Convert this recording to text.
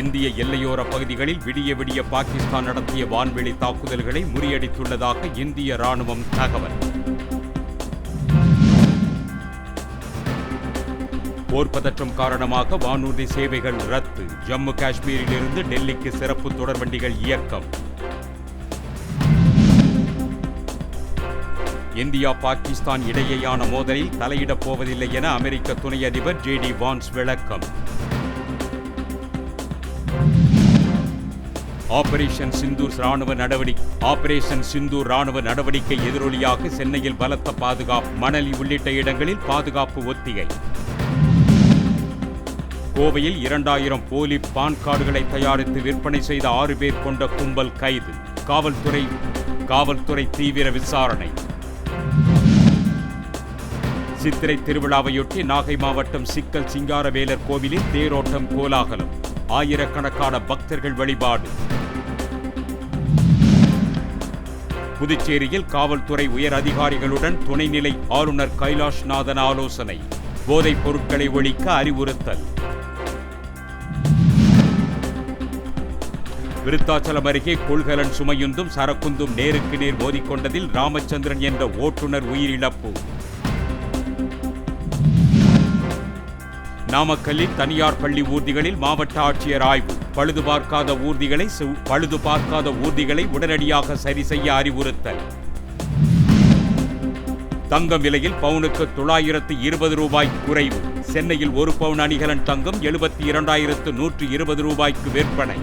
இந்திய எல்லையோர பகுதிகளில் விடிய விடிய பாகிஸ்தான் நடத்திய வான்வெளி தாக்குதல்களை முறியடித்துள்ளதாக இந்திய ராணுவம் தகவல். போர் பதற்றம் காரணமாக வானூர்தி சேவைகள் ரத்து. ஜம்மு காஷ்மீரில் இருந்து டெல்லிக்கு சிறப்பு தொடர்வண்டிகள் இயக்கம். இந்தியா பாகிஸ்தான் இடையேயான மோதலில் தலையிடப் போவதில்லை என அமெரிக்க துணை அதிபர் ஜே டி வான்ஸ் விளக்கம். ஆபரேஷன் சிந்தூர் ராணுவ நடவடிக்கை. ஆபரேஷன் சிந்தூர் ராணுவ நடவடிக்கை எதிரொலியாக சென்னையில் பலத்த பாதுகாப்பு. மணலி உள்ளிட்ட இடங்களில் பாதுகாப்பு ஒத்திகை. கோவையில் இரண்டாயிரம் போலி பான் கார்டுகளை தயாரித்து விற்பனை செய்த ஆறு பேர் கொண்ட கும்பல் கைது. காவல்துறை காவல்துறை தீவிர விசாரணை. சித்திரை திருவிழாவையொட்டி நாகை மாவட்டம் சிக்கல் சிங்காரவேலர் கோவிலில் தேரோட்டம் கோலாகலம். ஆயிரக்கணக்கான பக்தர்கள் வழிபாடு. புதுச்சேரியில் காவல்துறை உயர் அதிகாரிகளுடன் துணைநிலை ஆளுநர் கைலாஷ்நாதன் ஆலோசனை. போதைப் பொருட்களை ஒழிக்க அறிவுறுத்தல். விருத்தாச்சலம் அருகே கொள்கலன் சுமையுந்தும் சரக்குந்தும் நேருக்கு நேர் மோதிக்கொண்டதில் ராமச்சந்திரன் என்ற ஓட்டுநர் உயிரிழப்பு. நாமக்கல்லில் தனியார் பள்ளி ஊர்திகளில் மாவட்ட ஆட்சியர் ஆய்வு. பழுது பார்க்காத ஊர்திகளை பழுது பார்க்காத ஊர்திகளை உடனடியாக சரி செய்ய அறிவுறுத்தல். தங்கம் விலையில் பவுனுக்கு தொள்ளாயிரத்து இருபது ரூபாய் குறைவு. சென்னையில் ஒரு பவுன் அணிகலன் தங்கம் எழுபத்தி இரண்டாயிரத்து நூற்று இருபது ரூபாய்க்கு விற்பனை.